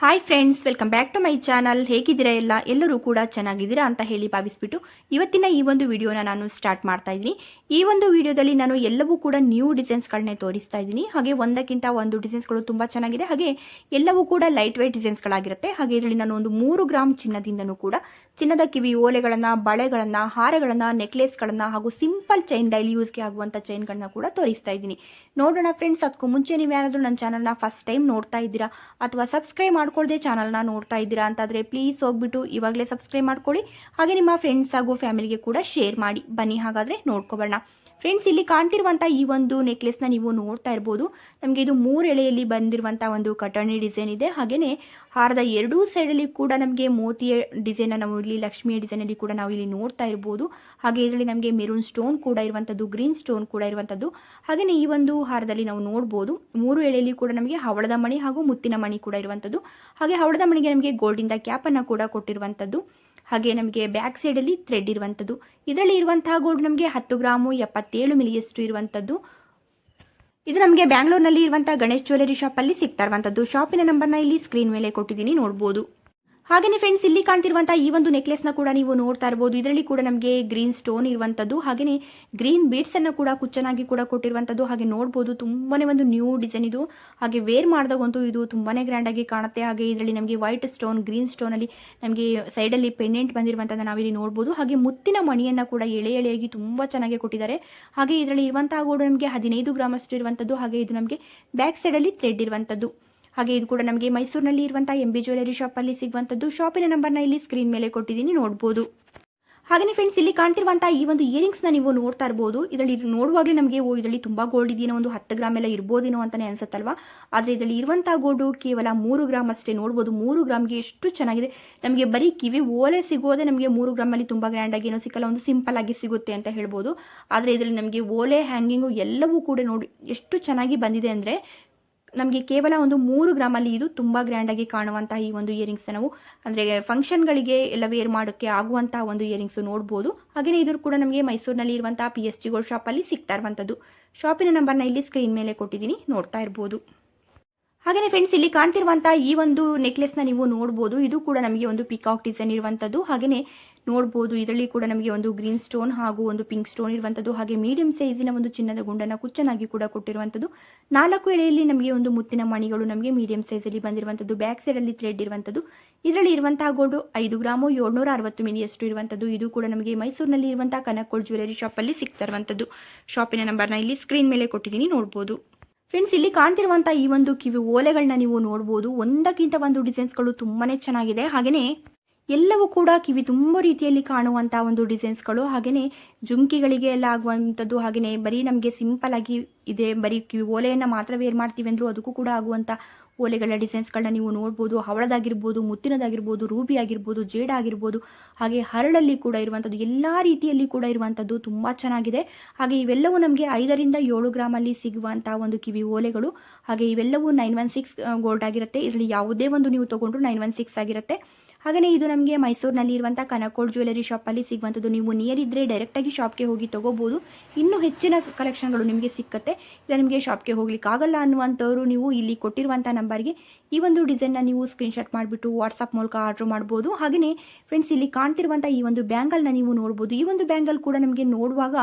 Hi friends welcome back to my channel ಹೇಗಿದ್ದೀರಾ ಎಲ್ಲ? ಎಲ್ಲರೂ ಕೂಡ ಚೆನ್ನಾಗಿದ್ದೀರಾ ಅಂತ ಹೇಳಿ ಭಾವಿಸ್ಬಿಟ್ಟು ಇವತ್ತಿನ ಈ ಒಂದು ವಿಡಿಯೋನ ನಾನು ಸ್ಟಾರ್ಟ್ ಮಾಡ್ತಾ ಇದ್ದೀನಿ. ಈ ಒಂದು ವಿಡಿಯೋದಲ್ಲಿ ನಾನು ಎಲ್ಲವೂ ಕೂಡ ನ್ಯೂ ಡಿಸೈನ್ಸ್ಗಳನ್ನೇ ತೋರಿಸ್ತಾ ಇದ್ದೀನಿ. ಹಾಗೆ ಒಂದಕ್ಕಿಂತ ಒಂದು ಡಿಸೈನ್ಸ್ಗಳು ತುಂಬ ಚೆನ್ನಾಗಿದೆ. ಹಾಗೆ ಎಲ್ಲವೂ ಕೂಡ ಲೈಟ್ ವೆಯ್ಟ್ ಡಿಸೈನ್ಸ್ಗಳಾಗಿರುತ್ತೆ ಹಾಗೆ ಇದರಲ್ಲಿ ನಾನು ಒಂದು ಮೂರು ಗ್ರಾಮ್ ಚಿನ್ನದಿಂದನೂ ಕೂಡ ಚಿನ್ನದ ಕಿವಿ, ಓಲೆಗಳನ್ನು, ಬಳೆಗಳನ್ನು, ಹಾರಗಳನ್ನು ನೆಕ್ಲೆಸ್ಗಳನ್ನು ಹಾಗೂ ಸಿಂಪಲ್ ಚೈನ್ ಡೈಲಿ ಯೂಸ್ಗೆ ಆಗುವಂಥ ಚೈನ್ಗಳನ್ನ ಕೂಡ ತೋರಿಸ್ತಾ ಇದ್ದೀನಿ. ನೋಡೋಣ ಫ್ರೆಂಡ್ಸ್ ಅದಕ್ಕೂ ಮುಂಚೆ ನೀವು ಯಾರಾದರೂ ನನ್ನ ಚಾನಲ್ನ ಫಸ್ಟ್ ಟೈಮ್ ನೋಡ್ತಾ ಇದ್ದೀರಾ ಅಥವಾ ಸಬ್ಸ್ಕ್ರೈಬ್ ಮಾಡ್ಕೊಳ್ಳದೆ ಚಾನಲ್ನ ನೋಡ್ತಾ ಇದ್ದೀರಾ ಅಂತಾದರೆ ಪ್ಲೀಸ್ ಹೋಗ್ಬಿಟ್ಟು ಇವಾಗಲೇ ಸಬ್ಸ್ಕ್ರೈಬ್ ಮಾಡ್ಕೊಳ್ಳಿ. ಹಾಗೆ ನಿಮ್ಮ ಫ್ರೆಂಡ್ಸ್ ಹಾಗೂ ಫ್ಯಾಮಿಲಿಗೆ ಕೂಡ ಶೇರ್ ಮಾಡಿ. ಬನ್ನಿ ಹಾಗಾದರೆ ನೋಡ್ಕೊಬರೋಣ. ಫ್ರೆಂಡ್ಸ್ ಇಲ್ಲಿ ಕಾಣ್ತಿರುವಂಥ ಈ ಒಂದು ನೆಕ್ಲೆಸ್ನ ನೀವು ನೋಡ್ತಾ ಇರ್ಬೋದು. ನಮಗೆ ಇದು ಮೂರು ಎಳೆಯಲ್ಲಿ ಬಂದಿರುವಂತಹ ಒಂದು ಕಟಣಿ ಡಿಸೈನ್ ಇದೆ. ಹಾಗೆಯೇ ಹಾರದ ಎರಡೂ ಸೈಡಲ್ಲಿ ಕೂಡ ನಮಗೆ ಮೋತಿಯ ಡಿಸೈನ್ ನಾವು ಇಲ್ಲಿ ಲಕ್ಷ್ಮಿಯ ಡಿಸೈನಲ್ಲಿ ಕೂಡ ನಾವು ಇಲ್ಲಿ ನೋಡ್ತಾ ಇರ್ಬೋದು. ಹಾಗೆ ಇದರಲ್ಲಿ ನಮಗೆ ಮೆರೂನ್ ಸ್ಟೋನ್ ಕೂಡ ಇರುವಂಥದ್ದು ಗ್ರೀನ್ ಸ್ಟೋನ್ ಕೂಡ ಇರುವಂಥದ್ದು ಹಾಗೆಯೇ ಈ ಒಂದು ಹಾರದಲ್ಲಿ ನಾವು ನೋಡ್ಬೋದು. ಮೂರು ಎಳೆಯಲ್ಲಿ ಕೂಡ ನಮಗೆ ಹವಳದ ಮಣಿ ಹಾಗೂ ಮುತ್ತಿನ ಮಣಿ ಕೂಡ ಇರುವಂಥದ್ದು ಹಾಗೆ ಹವಳದ ಮಣಿಗೆ ನಮಗೆ ಗೋಲ್ಡಿಂದ ಕ್ಯಾಪನ್ನು ಕೂಡ ಕೊಟ್ಟಿರುವಂಥದ್ದು ಹಾಗೆ ನಮಗೆ ಬ್ಯಾಕ್ ಸೈಡಲ್ಲಿ ಥ್ರೆಡ್ ಇರುವಂಥದ್ದು ಇದರಲ್ಲಿ ಇರುವಂತಹ ಗೋಲ್ಡ್ ನಮಗೆ ಹತ್ತು ಗ್ರಾಮು ಎಪ್ಪತ್ತೇಳು ಮಿಲಿಯಷ್ಟು ಇರುವಂಥದ್ದು ಇದು ನಮಗೆ ಬ್ಯಾಂಗ್ಳೂರ್ನಲ್ಲಿ ಇರುವಂಥ ಗಣೇಶ್ ಜ್ಯುವೆಲರಿ ಶಾಪಲ್ಲಿ ಸಿಗ್ತಾ ಇರುವಂಥದ್ದು ಶಾಪಿನ ನಂಬರ್ನ ಇಲ್ಲಿ ಸ್ಕ್ರೀನ್ ಮೇಲೆ ಕೊಟ್ಟಿದ್ದೀನಿ, ನೋಡ್ಬೋದು. ಹಾಗೆಯೇ ಫ್ರೆಂಡ್ಸ್ ಇಲ್ಲಿ ಕಾಣ್ತಿರುವಂತಹ ಈ ಒಂದು ನೆಕ್ಲೆಸ್ನ ಕೂಡ ನೀವು ನೋಡ್ತಾ ಇರಬಹುದು ಇದರಲ್ಲಿ ಕೂಡ ನಮಗೆ ಗ್ರೀನ್ ಸ್ಟೋನ್ ಇರುವಂತದ್ದು ಹಾಗೆಯೇ ಗ್ರೀನ್ ಬೀಡ್ಸ್ ಅನ್ನು ಕೂಡ ಕುಚ್ಚನಾಗಿ ಕೂಡ ಕೊಟ್ಟಿರುವಂತದ್ದು, ಹಾಗೆ ನೋಡಬಹುದು ತುಂಬಾನೇ ಒಂದು ನ್ಯೂ ಡಿಸೈನ್ ಇದು. ಹಾಗೆ ವೇರ್ ಮಾಡಿದಾಗಂತೂ ಇದು ತುಂಬಾನೇ ಗ್ರ್ಯಾಂಡ್ ಆಗಿ ಕಾಣುತ್ತೆ. ಹಾಗೆ ಇದರಲ್ಲಿ ನಮಗೆ ವೈಟ್ ಸ್ಟೋನ್ ಗ್ರೀನ್ ಸ್ಟೋನ್ ಅಲ್ಲಿ ನಮಗೆ ಸೈಡ್ ಅಲ್ಲಿ ಪೆಂಡೆಂಟ್ ಬಂದಿರುವಂತಹ ನಾವಿಲ್ಲಿ ನೋಡಬಹುದು ಹಾಗೆ ಮುತ್ತಿನ ಮಣಿಯನ್ನ ಕೂಡ ಎಳೆ ಎಳೆಯಾಗಿ ತುಂಬಾ ಚೆನ್ನಾಗಿ ಕೊಟ್ಟಿದ್ದಾರೆ. ಹಾಗೆ ಇದರಲ್ಲಿ ಇರುವಂತಹ ಗೋಡು ನಮಗೆ ಹದಿನೈದು ಗ್ರಾಮಷ್ಟು ಇರುವಂತದ್ದು, ಹಾಗೆ ಇದು ನಮಗೆ ಬ್ಯಾಕ್ ಸೈಡ್ ಅಲ್ಲಿ ಥ್ರೆಡ್ ಇರುವಂಥದ್ದು ಹಾಗೆ ಇದು ಕೂಡ ನಮಗೆ ಮೈಸೂರಿನಲ್ಲಿ ಇರುವಂಥ ಎಂ ಬಿ ಜ್ಯುವೆಲರಿ ಶಾಪಲ್ಲಿ ಸಿಗುವಂತದ್ದು. ಶಾಪಿನ ನಂಬರ್ನ ಇಲ್ಲಿ ಸ್ಕ್ರೀನ್ ಮೇಲೆ ಕೊಟ್ಟಿದ್ದೀನಿ ನೋಡಬಹುದು ಹಾಗೆಯೇ ಫ್ರೆಂಡ್ಸ್ ಇಲ್ಲಿ ಕಾಣ್ತಿರುವಂತಹ ಈ ಒಂದು ಇಯರಿಂಗ್ಸ್ನ ನೀವು ನೋಡ್ತಾ ಇರ್ಬೋದು. ಇದರಲ್ಲಿ ನೋಡುವಾಗಲೇ ನಮಗೆ, ಓ, ಇದರಲ್ಲಿ ತುಂಬಾ ಗೋಲ್ಡ್ ಇದೆಯೋ ಒಂದು ಹತ್ತು ಗ್ರಾಮ್ ಎಲ್ಲ ಇರ್ಬೋದೇನೋ ಅಂತಾನೆ ಅನ್ಸುತ್ತಲ್ವಾ? ಆದರೆ ಇದರಲ್ಲಿ ಇರುವಂತಹ ಗೋಲ್ಡು ಕೇವಲ ಮೂರು ಗ್ರಾಮ್ ಅಷ್ಟೇ ನೋಡಬಹುದು ಮೂರು ಗ್ರಾಮ್ಗೆ ಎಷ್ಟು ಚೆನ್ನಾಗಿದೆ. ನಮಗೆ ಬರೀ ಕಿವಿ ಓಲೆ ಸಿಗೋದೇ ನಮಗೆ ಮೂರು ತುಂಬಾ ತುಂಬ ಗ್ರ್ಯಾಂಡಾಗಿ ಏನೋ ಸಿಕ್ಕಲ್ಲ, ಒಂದು ಸಿಂಪಲ್ ಆಗಿ ಸಿಗುತ್ತೆ ಅಂತ ಹೇಳ್ಬೋದು. ಆದರೆ ಇದರಲ್ಲಿ ನಮಗೆ ಓಲೆ ಹ್ಯಾಂಗಿಂಗು ಎಲ್ಲವೂ ಕೂಡ ನೋಡಿ ಎಷ್ಟು ಚೆನ್ನಾಗಿ ಬಂದಿದೆ ಅಂದರೆ ನಮಗೆ ಕೇವಲ ಒಂದು ಮೂರು ಗ್ರಾಮಲ್ಲಿ ಇದು ತುಂಬ ಗ್ರ್ಯಾಂಡಾಗಿ ಕಾಣುವಂತಹ ಈ ಒಂದು ಇಯರಿಂಗ್ಸ್ ನಾವು. ಅಂದರೆ ಫಂಕ್ಷನ್ಗಳಿಗೆ ಎಲ್ಲ ವೇರ್ ಮಾಡೋಕ್ಕೆ ಆಗುವಂತಹ ಒಂದು ಇಯರಿಂಗ್ಸ್ ನೋಡ್ಬೋದು. ಹಾಗೆಯೇ ಇದು ಕೂಡ ನಮಗೆ ಮೈಸೂರಿನಲ್ಲಿ ಇರುವಂತಹ ಪಿ ಎಸ್ ಶಾಪ್ ಶಾಪಲ್ಲಿ ಸಿಗ್ತಾ ಇರುವಂಥದ್ದು. ಶಾಪಿನ ನಂಬರ್ನ ಇಲ್ಲಿ ಸ್ಕ್ರೀನ್ ಮೇಲೆ ಕೊಟ್ಟಿದ್ದೀನಿ. ನೋಡ್ತಾ ಇರ್ಬೋದು. ಹಾಗೆಯೇ ಫ್ರೆಂಡ್ಸ್ ಇಲ್ಲಿ ಕಾಣ್ತಿರುವಂಥ ಈ ಒಂದು ನೆಕ್ಲೆಸ್ನ ನೀವು ನೋಡಬಹುದು ಇದು ಕೂಡ ನಮಗೆ ಒಂದು ಪಿಕಾಕ್ ಡಿಸೈನ್ ಇರುವಂಥದ್ದು ಹಾಗೆಯೇ ನೋಡಬಹುದು ಇದರಲ್ಲಿ ಕೂಡ ನಮಗೆ ಒಂದು ಗ್ರೀನ್ ಸ್ಟೋನ್ ಹಾಗೂ ಒಂದು ಪಿಂಕ್ ಸ್ಟೋನ್ ಇರುವಂಥದ್ದು ಹಾಗೆ ಮೀಡಿಯಂ ಸೈಜಿನ ಒಂದು ಚಿನ್ನದ ಗುಂಡನ್ನು ಕುಚ್ಚನಾಗಿ ಕೂಡ ಕೊಟ್ಟಿರುವಂತದ್ದು. ನಾಲ್ಕು ಎಳೆಯಲ್ಲಿ ನಮಗೆ ಒಂದು ಮುತ್ತಿನ ಮಣಿಗಳು ನಮಗೆ ಮೀಡಿಯಂ ಸೈಜ್ ಅಲ್ಲಿ ಬಂದಿರುವಂತದ್ದು. ಬ್ಯಾಕ್ ಸೈಡ್ ಅಲ್ಲಿ ಥ್ರೆಡ್ ಇರುವಂಥದ್ದು ಇದರಲ್ಲಿ ಇರುವಂತಹ ಗೋಲ್ಡು ಐದು ಗ್ರಾಮು, ಏಳ್ನೂರ ಅರವತ್ತು ಮಿಲಿಯಷ್ಟು ಇರುವಂಥದ್ದು ಇದು ಕೂಡ ನಮಗೆ ಮೈಸೂರಿನಲ್ಲಿ ಇರುವಂತಹ ಕನಕೋಡ್ ಜ್ಯುವೆಲರಿ ಅಲ್ಲಿ ಸಿಗ್ತಾ ಇರುವಂಥದ್ದು ಶಾಪಿನ ನಂಬರ್ನ ಇಲ್ಲಿ ಸ್ಕ್ರೀನ್ ಮೇಲೆ ಕೊಟ್ಟಿದ್ದೀನಿ, ನೋಡ್ಬೋದು. ಫ್ರೆಂಡ್ಸ್ ಇಲ್ಲಿ ಕಾಣ್ತಿರುವಂತಹ ಈ ಒಂದು ಕಿವಿ ಓಲೆಗಳನ್ನ ನೀವು ನೋಡಬಹುದು ಒಂದಕ್ಕಿಂತ ಒಂದು ಡಿಸೈನ್ಸ್ಗಳು ತುಂಬಾನೇ ಚೆನ್ನಾಗಿದೆ. ಹಾಗೆಯೇ ಎಲ್ಲವೂ ಕೂಡ ಕಿವಿ ತುಂಬ ರೀತಿಯಲ್ಲಿ ಕಾಣುವಂತಹ ಒಂದು ಡಿಸೈನ್ಸ್ಗಳು. ಹಾಗೆಯೇ ಜುಮ್ಕಿಗಳಿಗೆ ಎಲ್ಲ ಆಗುವಂಥದ್ದು ಹಾಗೆಯೇ ಬರೀ ನಮಗೆ ಸಿಂಪಲ್ ಆಗಿ ಇದೆ. ಬರೀ ಕಿವಿ ಓಲೆಯನ್ನು ಮಾತ್ರ ವೇರ್ ಮಾಡ್ತೀವಿ ಅಂದರೂ ಅದಕ್ಕೂ ಕೂಡ ಆಗುವಂಥ ಓಲೆಗಳ ಡಿಸೈನ್ಸ್ಗಳನ್ನ ನೀವು ನೋಡ್ಬೋದು, ಹವಳದಾಗಿರ್ಬೋದು, ಮುತ್ತಿನದಾಗಿರ್ಬೋದು ರೂಬಿ ಆಗಿರ್ಬೋದು ಜೇಡ್ ಆಗಿರ್ಬೋದು ಹಾಗೆ ಹರಳಲ್ಲಿ ಕೂಡ ಇರುವಂಥದ್ದು, ಎಲ್ಲ ರೀತಿಯಲ್ಲಿ ಕೂಡ ಇರುವಂಥದ್ದು ತುಂಬ ಚೆನ್ನಾಗಿದೆ. ಹಾಗೆ ಇವೆಲ್ಲವೂ ನಮಗೆ ಐದರಿಂದ ಏಳು ಗ್ರಾಮಲ್ಲಿ ಸಿಗುವಂಥ ಒಂದು ಕಿವಿ ಓಲೆಗಳು. ಹಾಗೆ ಇವೆಲ್ಲವೂ ನೈನ್ ಒನ್ ಸಿಕ್ಸ್ ಗೋಲ್ಡ್ ಆಗಿರುತ್ತೆ. ಇದರಲ್ಲಿ ಯಾವುದೇ ಒಂದು ನೀವು ತೊಗೊಂಡ್ರು ನೈನ್ ಒನ್ ಸಿಕ್ಸ್ ಆಗಿರುತ್ತೆ. ಹಾಗೆಯೇ ಇದು ನಮಗೆ ಮೈಸೂರಿನಲ್ಲಿ ಇರುವಂಥ ಕನಕೋಡ್ ಜ್ಯುವೆಲರಿ ಶಾಪಲ್ಲಿ ಸಿಗುವಂಥದ್ದು. ನೀವು ನಿಯರ್ ಇದ್ದರೆ ಡೈರೆಕ್ಟಾಗಿ ಶಾಪ್ಗೆ ಹೋಗಿ ತೊಗೋಬೋದು. ಇನ್ನೂ ಹೆಚ್ಚಿನ ಕಲೆಕ್ಷನ್ಗಳು ನಿಮಗೆ ಸಿಕ್ಕತ್ತೆ. ಇಲ್ಲ ನಿಮಗೆ ಶಾಪ್ಗೆ ಹೋಗ್ಲಿಕ್ಕೆ ಆಗಲ್ಲ ಅನ್ನುವಂಥವ್ರು ನೀವು ಇಲ್ಲಿ ಕೊಟ್ಟಿರುವಂಥ ನಂಬರ್ಗೆ ಈ ಒಂದು ಡಿಸೈನ್ನ ನೀವು ಸ್ಕ್ರೀನ್ಶಾಟ್ ಮಾಡಿಬಿಟ್ಟು ವಾಟ್ಸಪ್ ಮೂಲಕ ಆರ್ಡ್ರ್ ಮಾಡ್ಬೋದು. ಹಾಗೆಯೇ ಫ್ರೆಂಡ್ಸ್ ಇಲ್ಲಿ ಕಾಣ್ತಿರುವಂಥ ಈ ಒಂದು ಬ್ಯಾಂಗಲ್ನ ನೀವು ನೋಡ್ಬೋದು. ಈ ಒಂದು ಬ್ಯಾಂಗಲ್ ಕೂಡ ನಮಗೆ ನೋಡುವಾಗ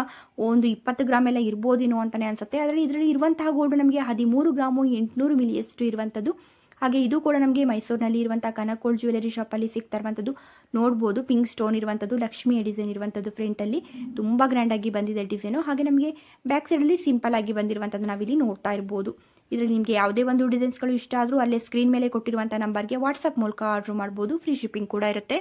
ಒಂದು ಇಪ್ಪತ್ತು ಗ್ರಾಮ್ ಎಲ್ಲ ಇರ್ಬೋದೇನೋ ಅಂತಲೇ ಅನಿಸುತ್ತೆ. ಅದರಲ್ಲಿ ಇದರಲ್ಲಿ ಇರುವಂತಹ ಗೋಲ್ಡ್ ನಮಗೆ ಹದಿಮೂರು ಗ್ರಾಮು ಎಂಟುನೂರು ಮಿಲಿಯಷ್ಟು ಇರುವಂಥದ್ದು. ಹಾಗೆ ಇದು ಕೂಡ ನಮಗೆ ಮೈಸೂರಿನಲ್ಲಿ ಇರುವಂಥ ಕನಕೋಳ್ ಜ್ಯುವೆಲರಿ ಶಾಪಲ್ಲಿ ಸಿಗ್ತಾ ಇರುವಂಥದ್ದು ನೋಡ್ಬೋದು. ಪಿಂಕ್ ಸ್ಟೋನ್ ಇರುವಂಥದ್ದು ಲಕ್ಷ್ಮಿಯ ಡಿಸೈನ್ ಇರುವಂಥದ್ದು ಫ್ರಂಟಲ್ಲಿ ತುಂಬ ಗ್ರ್ಯಾಂಡಾಗಿ ಬಂದಿದೆ ಡಿಸೈನು ಹಾಗೆ ನಮಗೆ ಬ್ಯಾಕ್ ಸೈಡಲ್ಲಿ ಸಿಂಪಲ್ ಆಗಿ ಬಂದಿರುವಂಥದ್ದು ನಾವಿಲ್ಲಿ ನೋಡ್ತಾ ಇರ್ಬೋದು. ಇದರಲ್ಲಿ ನಿಮಗೆ ಯಾವುದೇ ಒಂದು ಡಿಸೈನ್ಸ್ಗಳು ಇಷ್ಟ ಆದರೂ ಅಲ್ಲೇ ಸ್ಕ್ರೀನ್ ಮೇಲೆ ಕೊಟ್ಟಿರುವಂಥ ನಂಬರ್ಗೆ ವಾಟ್ಸಪ್ ಮೂಲಕ ಆರ್ಡ್ರ್ ಮಾಡ್ಬೋದು. ಫ್ರೀ ಶಿಪ್ಪಿಂಗ್ ಕೂಡ ಇರುತ್ತೆ.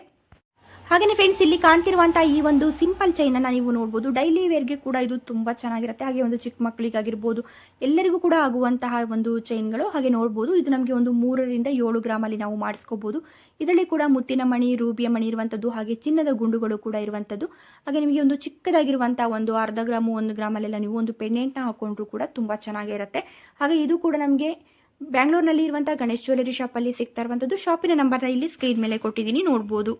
ಹಾಗೆಯೇ ಫ್ರೆಂಡ್ಸ್ ಇಲ್ಲಿ ಕಾಣ್ತಿರುವಂತಹ ಈ ಒಂದು ಸಿಂಪಲ್ ಚೈನ್ ಚೈನನ್ನು ನೀವು ನೋಡಬಹುದು ಡೈಲಿ ವೇರ್ಗೆ ಕೂಡ ಇದು ತುಂಬಾ ಚೆನ್ನಾಗಿರುತ್ತೆ. ಹಾಗೆ ಒಂದು ಚಿಕ್ಕ ಮಕ್ಕಳಿಗಾಗಿರ್ಬೋದು ಎಲ್ಲರಿಗೂ ಕೂಡ ಆಗುವಂತಹ ಒಂದು ಚೈನ್ಗಳು ಹಾಗೆ ನೋಡಬಹುದು ಇದು ನಮಗೆ ಒಂದು ಮೂರರಿಂದ ಏಳು ಗ್ರಾಮಲ್ಲಿ ನಾವು ಮಾಡಿಸ್ಕೋಬೋದು. ಇದರಲ್ಲಿ ಕೂಡ ಮುತ್ತಿನ ಮಣಿ, ರೂಬಿಯ ಮಣಿ ಇರುವಂತದ್ದು, ಹಾಗೆ ಚಿನ್ನದ ಗುಂಡುಗಳು ಕೂಡ ಇರುವಂತದ್ದು. ಹಾಗೆ ನಿಮಗೆ ಒಂದು ಚಿಕ್ಕದಾಗಿರುವಂತಹ ಒಂದು ಅರ್ಧ ಗ್ರಾಮ್ ಒಂದು ಗ್ರಾಮಲ್ಲೆಲ್ಲ ನೀವು ಒಂದು ಪೆಂಡೆಂಟ್ನ ಹಾಕೊಂಡ್ರು ಕೂಡ ತುಂಬಾ ಚೆನ್ನಾಗಿರುತ್ತೆ ಹಾಗೆ ಇದು ಕೂಡ ನಮಗೆ ಬ್ಯಾಂಗ್ಳೂರ್ನಲ್ಲಿ ಇರುವಂಥ ಗಣೇಶ್ ಜ್ಯುವೆಲರಿ ಅಲ್ಲಿ ಸಿಗ್ತಾ ಇರುವಂತದ್ದು. ಶಾಪಿನ ನಂಬರ್ನ ಇಲ್ಲಿ ಸ್ಕ್ರೀನ್ ಮೇಲೆ ಕೊಟ್ಟಿದ್ದೀನಿ, ನೋಡ್ಬೋದು.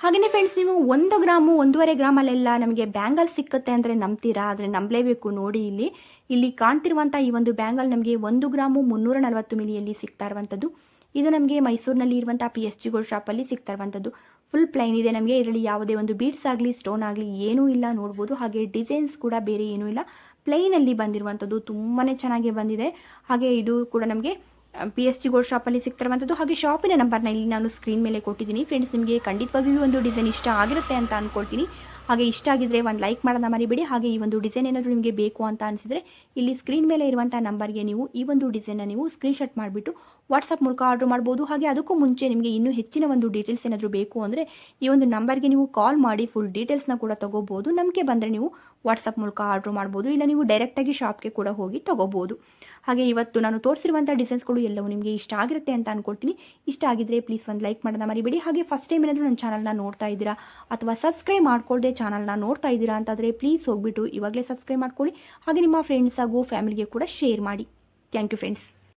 ಹಾಗೆಯೇ ಫ್ರೆಂಡ್ಸ್ ನೀವು ಒಂದು ಗ್ರಾಮು, ಒಂದೂವರೆ ಗ್ರಾಮಲ್ಲೆಲ್ಲ ನಮಗೆ ಬ್ಯಾಂಗಲ್ ಸಿಕ್ಕತ್ತೆ ಅಂದರೆ ನಂಬ್ತೀರಾ? ಆದರೆ ನಂಬಲೇಬೇಕು ನೋಡಿ ಇಲ್ಲಿ. ಇಲ್ಲಿ ಕಾಣ್ತಿರುವಂಥ ಈ ಒಂದು ಬ್ಯಾಂಗಲ್ ನಮಗೆ ಒಂದು ಗ್ರಾಮು ಮುನ್ನೂರ ನಲವತ್ತು ಮಿಲಿಯಲ್ಲಿ ಸಿಗ್ತಾ ಇರುವಂಥದ್ದು ಇದು ನಮಗೆ ಮೈಸೂರಿನಲ್ಲಿ ಇರುವಂಥ ಪಿ ಎಸ್ ಜಿ ಗೋಲ್ಡ್ ಶಾಪಲ್ಲಿ ಸಿಗ್ತಾ ಇರುವಂಥದ್ದು ಫುಲ್ ಪ್ಲೈನ್ ಇದೆ ನಮಗೆ. ಇದರಲ್ಲಿ ಯಾವುದೇ ಒಂದು ಬೀಡ್ಸ್ ಆಗಲಿ ಸ್ಟೋನ್ ಆಗಲಿ ಏನೂ ಇಲ್ಲ ನೋಡ್ಬೋದು. ಹಾಗೆ ಡಿಸೈನ್ಸ್ ಕೂಡ ಬೇರೆ ಏನೂ ಇಲ್ಲ. ಪ್ಲೈನಲ್ಲಿ ಬಂದಿರುವಂಥದ್ದು ತುಂಬಾ ಚೆನ್ನಾಗಿ ಬಂದಿದೆ. ಹಾಗೆ ಇದು ಕೂಡ ನಮಗೆ ಪಿ ಎಸ್ ಜಿ ಗೋಲ್ಡ್ ಶಾಪಲ್ಲಿ ಸಿಗ್ತಿರುವಂಥದ್ದು ಹಾಗೆ ಶಾಪಿನ ನಂಬರ್ನ ಇಲ್ಲಿ ನಾನು ಸ್ಕ್ರೀನ್ ಮೇಲೆ ಕೊಟ್ಟಿದ್ದೀನಿ. ಫ್ರೆಂಡ್ಸ್ ನಿಮಗೆ ಖಂಡಿತವಾಗಿಯೂ ಒಂದು ಡಿಸೈನ್ ಇಷ್ಟ ಆಗಿರುತ್ತೆ ಅಂತ ಅಂದ್ಕೊಳ್ತೀನಿ ಹಾಗೆ ಇಷ್ಟ ಆಗಿದ್ರೆ ಒಂದು ಲೈಕ್ ಮಾಡೋಣ ಮರಿಬೇಡಿ. ಹಾಗೆ ಈ ಒಂದು ಡಿಸೈನ್ ಏನಾದರೂ ನಿಮಗೆ ಬೇಕು ಅಂತ ಅನಿಸಿದರೆ ಇಲ್ಲಿ ಸ್ಕ್ರೀನ್ ಮೇಲೆ ಇರುವಂಥ ನಂಬರ್ಗೆ ನೀವು ಈ ಒಂದು ಡಿಸೈನ್ನ ನೀವು ಸ್ಕ್ರೀನ್ಶಾಟ್ ಮಾಡಿಬಿಟ್ಟು ವಾಟ್ಸಪ್ ಮೂಲಕ ಆರ್ಡರ್ ಮಾಡ್ಬೋದು. ಹಾಗೆ ಅದಕ್ಕೂ ಮುಂಚೆ ನಿಮಗೆ ಇನ್ನೂ ಹೆಚ್ಚಿನ ಒಂದು ಡೀಟೇಲ್ಸ್ ಏನಾದರೂ ಬೇಕು ಅಂದರೆ ಈ ಒಂದು ನಂಬರ್ಗೆ ನೀವು ಕಾಲ್ ಮಾಡಿ ಫುಲ್ ಡೀಟೇಲ್ಸ್ನ ಕೂಡ ತೊಗೋಬೋದು. ನಮಗೆ ಬಂದರೆ ನೀವು ವಾಟ್ಸಪ್ ಮೂಲಕ ಆರ್ಡ್ರ್ ಮಾಡ್ಬೋದು. ಇಲ್ಲ ನೀವು ಡೈರೆಕ್ಟಾಗಿ ಶಾಪ್ಗೆ ಕೂಡ ಹೋಗಿ ತೊಗೋಬೋದು. ಹಾಗೆ ಇವತ್ತು ನಾನು ತೋರಿಸಿರುವಂಥ ಡಿಸೈನ್ಸ್ಗಳು ಎಲ್ಲವೂ ನಿಮಗೆ ಇಷ್ಟ ಆಗಿರುತ್ತೆ ಅಂತ ಅಂದ್ಕೊಳ್ತೀನಿ ಇಷ್ಟ ಆಗಿದ್ರೆ ಪ್ಲೀಸ್ ಒಂದು ಲೈಕ್ ಮಾಡೋಣ ಮರಿಬೇಡಿ. ಹಾಗೆ ಫಸ್ಟ್ ಟೈಮ್ ಏನಾದರೂ ನನ್ನ ಚಾನಲ್ನ ನೋಡ್ತಾ ಇದ್ದೀರಾ ಅಥವಾ ಸಬ್ಸ್ಕ್ರೈಬ್ ಮಾಡ್ಕೊಳ್ಳದೆ ಚಾನಲ್ನ ನೋಡ್ತಾ ಇದ್ದೀರಾ ಅಂತಾದರೆ ಪ್ಲೀಸ್ ಹೋಗ್ಬಿಟ್ಟು ಇವಾಗಲೇ ಸಬ್ಸ್ಕ್ರೈಬ್ ಮಾಡ್ಕೊಳ್ಳಿ. ಹಾಗೆ ನಿಮ್ಮ ಫ್ರೆಂಡ್ಸ್ ಹಾಗೂ ಫ್ಯಾಮಿಲಿಗೆ ಕೂಡ ಶೇರ್ ಮಾಡಿ. Thank you friends